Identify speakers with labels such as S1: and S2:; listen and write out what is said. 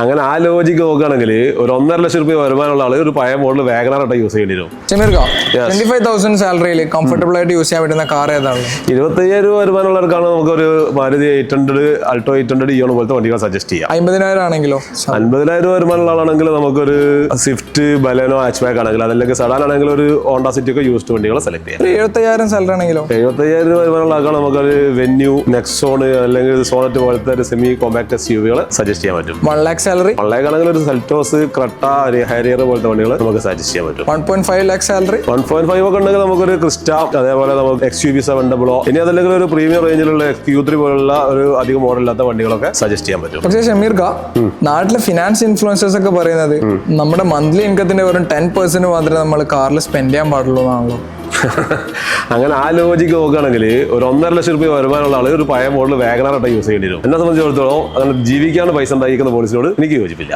S1: അങ്ങനെ ആ ലോജിക്ക് നോക്കുകയാണെങ്കിൽ ഒരു ഒന്നര ലക്ഷം രൂപ വരുമാനമുള്ള ആൾ ഒരു പഴയ മോഡൽ വാഗനാറായിട്ട് യൂസ് ചെയ്യേണ്ടി വരും.
S2: ട്വന്റി ഫൈവ് തൗസൻഡ് സാലറിയിൽ കംഫർട്ടബിൾ ആയിട്ട് യൂസ് ചെയ്യാൻ പറ്റുന്ന കാർ ഏതാണ്?
S1: ഇരുപത്തയ്യായിരം രൂപ വരുമാനമുള്ളവർക്കാണ് നമുക്കൊരു Maruti eight hundred Alto eight hundred Eon പോലത്തെ വണ്ടികൾ സജസ്റ്റ് ചെയ്യാം.
S2: അമ്പതിനായിരം ആണെങ്കിലോ?
S1: അമ്പതിനായിരം രൂപ വരുമാനമുള്ള ആളാണെങ്കിൽ നമുക്കൊരു സ്വിഫ്റ്റ് ബലേനോ ഹാച്ച് ബാക്ക് ആണെങ്കിൽ അതല്ലെങ്കിൽ സഡാൻ ആണെങ്കിൽ ഒരു ഹോണ്ട സിറ്റി ഒക്കെ യൂസ്ഡ് വണ്ടികൾ സെലക്ട് ചെയ്യാം.
S2: ഒരു എഴുപത്തയ്യായിരം സാലറി ആണെങ്കിലോ?
S1: എഴുപത്തയ്യായിരം രൂപ വരുമാനമുള്ള ആൾക്കാണ് നമുക്കൊരു വെന്യൂ നെക്സോൺ അല്ലെങ്കിൽ സോണറ്റ് പോലത്തെ ഒരു സെമി കോമ്പാക്ട് എസ് യു വികൾ സജസ്റ്റ് ചെയ്യാൻ പറ്റും.
S2: വൺ ലാക്ക് സാലറി
S1: പള്ളേക്കാണെങ്കിൽ ഒരു സെൽറ്റോസ് ക്രട്ട ഹാരിയർ പോലത്തെ വണ്ടികൾ നമുക്ക് സജസ്റ്റ് ചെയ്യാൻ പറ്റും.
S2: One point five lakh salary
S1: one point five ഒക്കെ ഉണ്ടെങ്കിൽ നമുക്കൊരു ക്രിസ്റ്റ അതേപോലെ നമുക്ക് എക്സ് യു ബി സെവൻ ഡബിളോ ഇനി അതല്ലെങ്കിൽ ഒരു പ്രീമിയം റേഞ്ചിലുള്ള ക്യൂ ത്രീ പോലുള്ള ഒരു അധികം മോഡലില്ലാത്ത വണ്ടികളൊക്കെ സജസ്റ്റ് ചെയ്യാൻ പറ്റും.
S2: പക്ഷേ ഷമീർക്ക നാട്ടിലെ ഫിനാൻസ് ഇൻഫ്ലുവൻസേഴ്സ് ഒക്കെ പറയുന്നത് നമ്മുടെ മന്ത്ലി ഇൻകത്തിന്റെ വെറും ടെൻ പെർസെന്റ് മാത്രമേ നമ്മൾ കാറിൽ സ്പെൻഡ് ചെയ്യാൻ പാടുള്ളൂ എന്നാണല്ലോ.
S1: അങ്ങനെ ആ ലോജിക്ക് നോക്കുകയാണെങ്കിൽ ഒരു ഒന്നര ലക്ഷം രൂപ വരുമാനമുള്ള ആൾ ഒരു പഴയ മോഡൽ വാഗനാറായിട്ട് യൂസ് ചെയ്യേണ്ടി വരും. എന്നെ സംബന്ധിച്ചിടത്തോളം അങ്ങനെ ജീവിക്കാണ് പൈസ ഉണ്ടായിരിക്കുന്ന പോളിസിയോട് എനിക്ക് യോജിപ്പില്ല.